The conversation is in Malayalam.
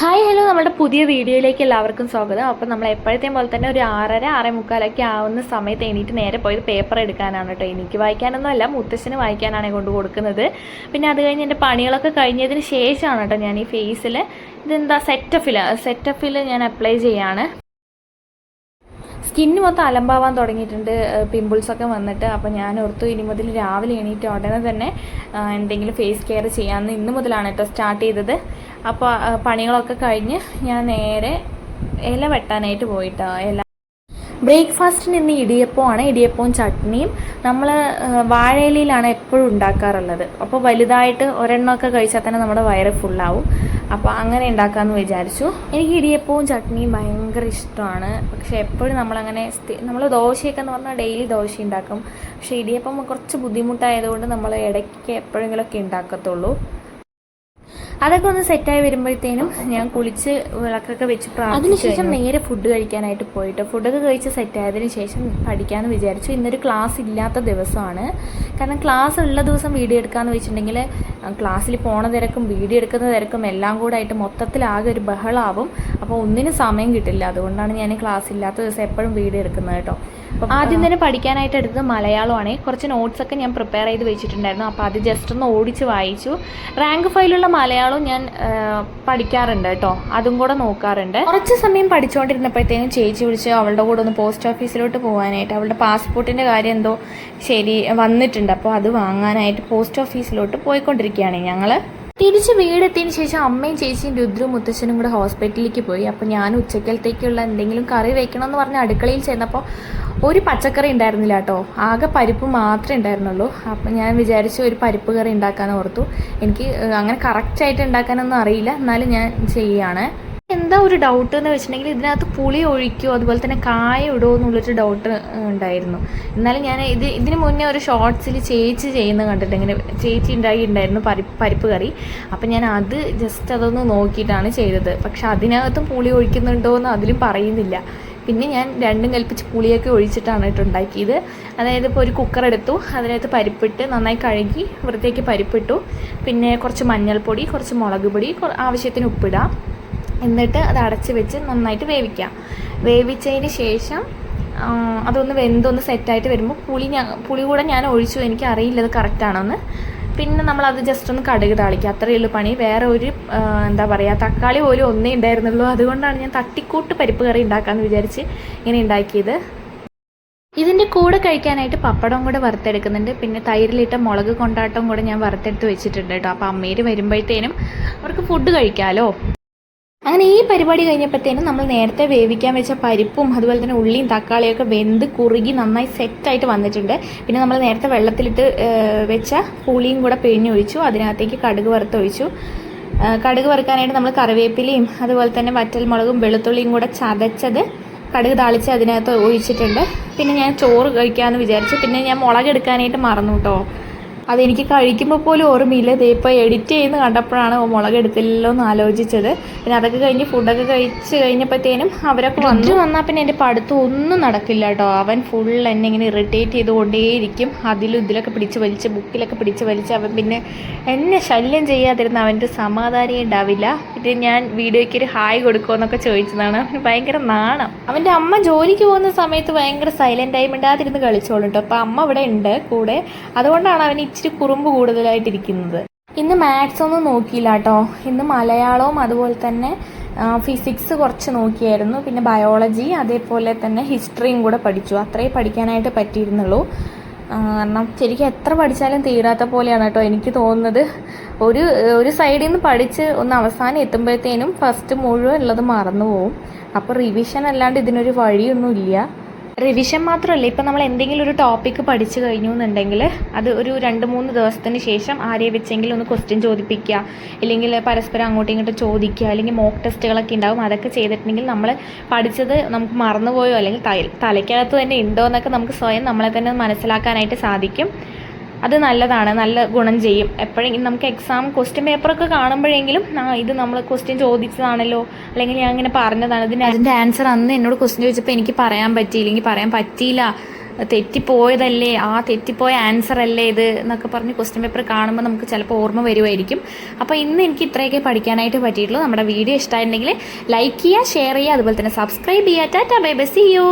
Hi hello. നമ്മുടെ പുതിയ വീഡിയോയിലേക്ക് എല്ലാവർക്കും സ്വാഗതം. അപ്പോൾ നമ്മൾ എപ്പോഴത്തെയും പോലെ തന്നെ ഒരു ആറര ആറേ മുക്കാലൊക്കെ ആവുന്ന സമയത്ത് എണീറ്റ് നേരെ പോയത് പേപ്പർ എടുക്കാനാണ് കേട്ടോ. എനിക്ക് വായിക്കാനൊന്നുമല്ല മുത്തശ്ശന് വായിക്കാനാണ് കൊണ്ട് കൊടുക്കുന്നത്. പിന്നെ അത് കഴിഞ്ഞ് എന്റെ പണികളൊക്കെ കഴിഞ്ഞതിന് ശേഷമാണ് കേട്ടോ ഞാൻ ഈ ഫേസിൽ ഇതെന്താ സെറ്റഫിൽ സെറ്റഫിൽ ഞാൻ അപ്ലൈ ചെയ്യാണ്. സ്കിന്ന് മൊത്തം അലമ്പാവാൻ തുടങ്ങിയിട്ടുണ്ട് പിമ്പിൾസൊക്കെ വന്നിട്ട്. അപ്പോൾ ഞാൻ ഓർത്തു ഇനി മുതൽ രാവിലെ എണീറ്റ് ഉടനെ തന്നെ എന്തെങ്കിലും ഫേസ് കെയർ ചെയ്യാമെന്ന് ഇന്ന് മുതലാണ് കേട്ടോ സ്റ്റാർട്ട് ചെയ്തത്. അപ്പോൾ പണികളൊക്കെ കഴിഞ്ഞ് ഞാൻ നേരെ ഇല വെട്ടാനായിട്ട് പോയിട്ടോ. ഇല ബ്രേക്ക്ഫാസ്റ്റിന് ഇന്ന് ഇടിയപ്പമാണ് ഇടിയപ്പവും ചട്നിയും. നമ്മൾ വാഴയിലയിലാണ് എപ്പോഴും ഉണ്ടാക്കാറുള്ളത്. അപ്പോൾ വലുതായിട്ട് ഒരെണ്ണമൊക്കെ കഴിച്ചാൽ തന്നെ നമ്മുടെ വയറ് ഫുള്ളാവും അപ്പോൾ അങ്ങനെ ഉണ്ടാക്കാമെന്ന് വിചാരിച്ചു. എനിക്ക് ഇടിയപ്പവും ചട്നിയും ഭയങ്കര ഇഷ്ടമാണ്. പക്ഷേ എപ്പോഴും നമ്മളങ്ങനെ നമ്മൾ ദോശയൊക്കെ എന്ന് പറഞ്ഞാൽ ഡെയിലി ദോശ ഉണ്ടാക്കും. പക്ഷേ ഇടിയപ്പം കുറച്ച് ബുദ്ധിമുട്ടായതുകൊണ്ട് നമ്മൾ ഇടയ്ക്ക് എപ്പോഴെങ്കിലുമൊക്കെ ഉണ്ടാക്കത്തുള്ളൂ. അതൊക്കെ ഒന്ന് സെറ്റായി വരുമ്പോഴത്തേനും ഞാൻ കുളിച്ച് വിളക്കൊക്കെ വെച്ച് അതിനുശേഷം നേരെ ഫുഡ് കഴിക്കാനായിട്ട് പോയിട്ട് ഫുഡൊക്കെ കഴിച്ച് സെറ്റായതിനു ശേഷം പഠിക്കാമെന്ന് വിചാരിച്ചു. ഇന്നൊരു ക്ലാസ് ഇല്ലാത്ത ദിവസമാണ്. കാരണം ക്ലാസ് ഉള്ള ദിവസം വീഡിയോ എടുക്കാമെന്ന് വെച്ചിട്ടുണ്ടെങ്കിൽ ക്ലാസ്സിൽ പോണ തിരക്കും വീഡിയോ എടുക്കുന്ന തിരക്കും എല്ലാം കൂടെ ആയിട്ട് മൊത്തത്തിലാകെ ഒരു ബഹളാവും. അപ്പോൾ ഒന്നിനും സമയം കിട്ടില്ല. അതുകൊണ്ടാണ് ഞാൻ ക്ലാസ് ഇല്ലാത്ത ദിവസം എപ്പോഴും വീഡിയോ എടുക്കുന്നത് കേട്ടോ. അപ്പം ആദ്യം തന്നെ പഠിക്കാനായിട്ട് എടുത്തത് മലയാളമാണ്. കുറച്ച് നോട്ട്സ് ഒക്കെ ഞാൻ പ്രിപ്പയർ ചെയ്ത് വെച്ചിട്ടുണ്ടായിരുന്നു. അപ്പോൾ അത് ജസ്റ്റ് ഒന്ന് ഓടിച്ച് വായിച്ചു. റാങ്ക് ഫയലുള്ള മലയാളം ഞാൻ പഠിക്കാറുണ്ട് കേട്ടോ. അതും കൂടെ നോക്കാറുണ്ട്. കുറച്ച് സമയം പഠിച്ചുകൊണ്ടിരുന്നപ്പോഴത്തേനും ചേച്ചി വിളിച്ച് അവളുടെ കൂടെ ഒന്ന് പോസ്റ്റ് ഓഫീസിലോട്ട് പോകാനായിട്ട് അവളുടെ പാസ്പോർട്ടിന്റെ കാര്യം എന്തോ ശരി വന്നിട്ടുണ്ട്. അപ്പോൾ അത് വാങ്ങാനായിട്ട് പോസ്റ്റ് ഓഫീസിലോട്ട് പോയിക്കൊണ്ടിരിക്കുകയാണ് ഞങ്ങൾ തിരിച്ച് വീടെത്തിയതിന് ശേഷം അമ്മയും ചേച്ചിയും രുദ്രും മുത്തച്ഛനും കൂടെ ഹോസ്പിറ്റലിലേക്ക് പോയി. അപ്പോൾ ഞാൻ ഉച്ചക്കലത്തേക്കുള്ള എന്തെങ്കിലും കറി വെക്കണമെന്ന് പറഞ്ഞ് അടുക്കളയിൽ ചെന്നപ്പോൾ ഒരു പച്ചക്കറി ഉണ്ടായിരുന്നില്ല കേട്ടോ. ആകെ പരിപ്പ് മാത്രമേ ഉണ്ടായിരുന്നുള്ളൂ. അപ്പം ഞാൻ വിചാരിച്ചു ഒരു പരിപ്പ് കറി ഉണ്ടാക്കാൻ ഓർത്തു. എനിക്ക് അങ്ങനെ കറക്റ്റായിട്ട് ഉണ്ടാക്കാനൊന്നും അറിയില്ല. എന്നാലും ഞാൻ ചെയ്യുകയാണ് എന്താ ഒരു ഡൗട്ട് എന്ന് വെച്ചിട്ടുണ്ടെങ്കിൽ ഇതിനകത്ത് പുളി ഒഴിക്കോ അതുപോലെ തന്നെ കായ ഇടുമോ എന്നുള്ളൊരു ഡൗട്ട് ഉണ്ടായിരുന്നു. എന്നാലും ഞാൻ ഇത് ഇതിന് മുന്നേ ഒരു ഷോർട്സിൽ ചേച്ചി ചെയ്യുന്ന കണ്ടിട്ട് ഇങ്ങനെ ചേച്ചി ഉണ്ടായിട്ടുണ്ടായിരുന്നു പരിപ്പ് പരിപ്പ് കറി. അപ്പം ഞാൻ അത് ജസ്റ്റ് അതൊന്ന് നോക്കിയിട്ടാണ് ചെയ്തത്. പക്ഷെ അതിനകത്തും പുളി ഒഴിക്കുന്നുണ്ടോ എന്ന് അതിലും പറയുന്നില്ല. പിന്നെ ഞാൻ രണ്ടും കൽപ്പിച്ച് പുളിയൊക്കെ ഒഴിച്ചിട്ടാണ് കേട്ടോ ഉണ്ടാക്കിയത്. അതായത് ഇപ്പോൾ ഒരു കുക്കർ എടുത്തു. അതിനകത്ത് പരിപ്പിട്ട് നന്നായി കഴുകി വൃത്തിയാക്കി പരിപ്പിട്ടു. പിന്നെ കുറച്ച് മഞ്ഞൾപ്പൊടി കുറച്ച് മുളക് പൊടി ആവശ്യത്തിന് ഉപ്പിടാം. എന്നിട്ട് അത് അടച്ച് വെച്ച് നന്നായിട്ട് വേവിക്കാം. വേവിച്ചതിന് ശേഷം അതൊന്ന് വെന്തൊന്ന് സെറ്റായിട്ട് വരുമ്പോൾ പുളി ഞാൻ പുളി കൂടെ ഞാൻ ഒഴിച്ചു. എനിക്ക് അറിയില്ല അത് കറക്റ്റാണെന്ന് പിന്നെ നമ്മളത് ജസ്റ്റ് ഒന്ന് കടുക് താളിക്കുക. അത്രയേ ഉള്ളൂ പണി. വേറെ ഒരു എന്താ പറയുക തക്കാളി പോലും ഒന്നേ ഉണ്ടായിരുന്നുള്ളൂ. അതുകൊണ്ടാണ് ഞാൻ തട്ടിക്കൂട്ട് പരിപ്പ് കറി ഉണ്ടാക്കാമെന്ന് വിചാരിച്ച് ഇങ്ങനെ ഉണ്ടാക്കിയത്. ഇതിന്റെ കൂടെ കഴിക്കാനായിട്ട് പപ്പടം കൂടെ വറുത്തെടുക്കുന്നുണ്ട്. പിന്നെ തൈരിലിട്ട മുളക് കൊണ്ടാട്ടം കൂടെ ഞാൻ വറുത്തെടുത്ത് വെച്ചിട്ടുണ്ട് കേട്ടോ. അപ്പോൾ അമ്മേര് വരുമ്പോഴത്തേനും അവർക്ക് ഫുഡ് കഴിക്കാമല്ലോ അങ്ങനെ ഈ പരിപാടി കഴിഞ്ഞപ്പോഴത്തേനും നമ്മൾ നേരത്തെ വേവിക്കാൻ വെച്ച പരിപ്പും അതുപോലെ തന്നെ ഉള്ളിയും തക്കാളിയൊക്കെ വെന്ത് കുറുകി നന്നായി സെറ്റായിട്ട് വന്നിട്ടുണ്ട്. പിന്നെ നമ്മൾ നേരത്തെ വെള്ളത്തിലിട്ട് വെച്ച പുളിയും കൂടെ പിഴിഞ്ഞൊഴിച്ചു. അതിനകത്തേക്ക് കടുക് വറുത്തൊഴിച്ചു കടുക് വറുക്കാനായിട്ട് നമ്മൾ കറിവേപ്പിലയും അതുപോലെ തന്നെ വറ്റൽമുളകും വെളുത്തുള്ളിയും കൂടെ ചതച്ചത് കടുക് താളിച്ച് അതിനകത്ത് ഒഴിച്ചിട്ടുണ്ട്. പിന്നെ ഞാൻ ചോറ് കഴിക്കാമെന്ന് വിചാരിച്ചു. പിന്നെ ഞാൻ മുളക് എടുക്കാനായിട്ട് മറന്നു കേട്ടോ. അതെനിക്ക് കഴിക്കുമ്പോൾ പോലും ഓർമ്മയില്ല. ദേ ഇപ്പോൾ എഡിറ്റ് ചെയ്യുന്ന കണ്ടപ്പോഴാണ് മുളക് എടുത്തില്ലല്ലോ എന്ന് ആലോചിച്ചത്. പിന്നെ അതൊക്കെ കഴിഞ്ഞ് ഫുഡൊക്കെ കഴിച്ച് കഴിഞ്ഞപ്പോഴത്തേനും അവരൊക്കെ വന്നു. വന്നാൽ പിന്നെ എന്റെ പഠിത്തം ഒന്നും നടക്കില്ല കേട്ടോ. അവൻ ഫുൾ എന്നെ ഇങ്ങനെ ഇറിറ്റേറ്റ് ചെയ്തുകൊണ്ടേയിരിക്കും അതിലും ഇതിലൊക്കെ പിടിച്ച് വലിച്ച് ബുക്കിലൊക്കെ പിടിച്ച് വലിച്ച് അവൻ പിന്നെ എന്നെ ശല്യം ചെയ്യാതിരുന്ന അവന്റെ സമാധാനം ഉണ്ടാവില്ല. പിന്നെ ഞാൻ വീഡിയോയ്ക്ക് ഒരു ഹായ് കൊടുക്കുമെന്നൊക്കെ ചോദിച്ചതാണ്. അവന് ഭയങ്കര നാണം. അവന്റെ അമ്മ ജോലിക്ക് പോകുന്ന സമയത്ത് ഭയങ്കര സൈലന്റായി മിണ്ടാതിരുന്ന് കളിച്ചോളും കേട്ടോ അപ്പോൾ അമ്മ ഇവിടെ ഉണ്ട് കൂടെ. അതുകൊണ്ടാണ് അവന് ഇച്ചിരി കുറുമ്പ് കൂടുതലായിട്ടിരിക്കുന്നത്. ഇന്ന് മാത്സ് ഒന്നും നോക്കിയില്ല കേട്ടോ ഇന്ന് മലയാളവും അതുപോലെ തന്നെ ഫിസിക്സ് കുറച്ച് നോക്കിയായിരുന്നു. പിന്നെ ബയോളജി അതേപോലെ തന്നെ ഹിസ്റ്ററിയും കൂടെ പഠിച്ചു. അത്രേ പഠിക്കാനായിട്ട് പറ്റിയിരുന്നുള്ളൂ. കാരണം ശരിക്കും എത്ര പഠിച്ചാലും തീരാത്ത പോലെയാണ് കേട്ടോ എനിക്ക് തോന്നുന്നത്. ഒരു ഒരു സൈഡിൽ നിന്ന് പഠിച്ച് ഒന്ന് അവസാനം എത്തുമ്പോഴത്തേനും ഫസ്റ്റ് മുഴുവൻ ഉള്ളത് മറന്നു പോകും അപ്പോൾ റിവിഷൻ അല്ലാണ്ട് ഇതിനൊരു വഴിയൊന്നും ഇല്ല റിവിഷൻ മാത്രമല്ല ഇപ്പം നമ്മൾ എന്തെങ്കിലും ഒരു ടോപ്പിക്ക് പഠിച്ചു കഴിഞ്ഞു എന്നുണ്ടെങ്കിൽ അത് ഒരു രണ്ട് മൂന്ന് ദിവസത്തിന് ശേഷം ആരെ വെച്ചെങ്കിലും ഒന്ന് ക്വസ്റ്റ്യൻ ചോദിപ്പിക്കുക ഇല്ലെങ്കിൽ പരസ്പരം അങ്ങോട്ടും ഇങ്ങോട്ടും ചോദിക്കുക അല്ലെങ്കിൽ മോക്ക് ടെസ്റ്റുകളൊക്കെ ഉണ്ടാവും അതൊക്കെ ചെയ്തിട്ടുണ്ടെങ്കിൽ നമ്മൾ പഠിച്ചത് നമുക്ക് മറന്നുപോയോ അല്ലെങ്കിൽ തല- തലയ്ക്കകത്ത് തന്നെ ഉണ്ടോ എന്നൊക്കെ നമുക്ക് സ്വയം നമ്മളെ തന്നെ മനസ്സിലാക്കാനായിട്ട് സാധിക്കും. അത് നല്ലതാണ് നല്ല ഗുണം ചെയ്യും. എപ്പോഴെങ്കിലും നമുക്ക് എക്സാം ക്വസ്റ്റ്യൻ പേപ്പറൊക്കെ കാണുമ്പോഴെങ്കിലും ഇത് നമ്മൾ ക്വസ്റ്റ്യൻ ചോദിച്ചതാണല്ലോ അല്ലെങ്കിൽ ഞാൻ ഇങ്ങനെ പറഞ്ഞതാണ് ഇതിന് അതിന്റെ ആൻസർ അന്ന് എന്നോട് ക്വസ്റ്റ്യൻ ചോദിച്ചപ്പോൾ എനിക്ക് പറയാൻ പറ്റിയില്ലെങ്കിൽ പറയാൻ പറ്റിയില്ല. തെറ്റിപ്പോയതല്ലേ ആ തെറ്റിപ്പോയ ആൻസർ അല്ലേ ഇത് എന്നൊക്കെ പറഞ്ഞ് ക്വസ്റ്റ്യൻ പേപ്പർ കാണുമ്പോൾ നമുക്ക് ചിലപ്പോൾ ഓർമ്മ വരുമായിരിക്കും അപ്പോൾ ഇന്ന് എനിക്ക് ഇത്രയൊക്കെ പഠിക്കാനായിട്ട് പറ്റിയിട്ടുള്ളൂ. നമ്മുടെ വീഡിയോ ഇഷ്ടമായിട്ടുണ്ടെങ്കിൽ ലൈക്ക് ചെയ്യുക ഷെയർ ചെയ്യുക അതുപോലെ തന്നെ സബ്സ്ക്രൈബ് ചെയ്യുക. Tata bye bye see you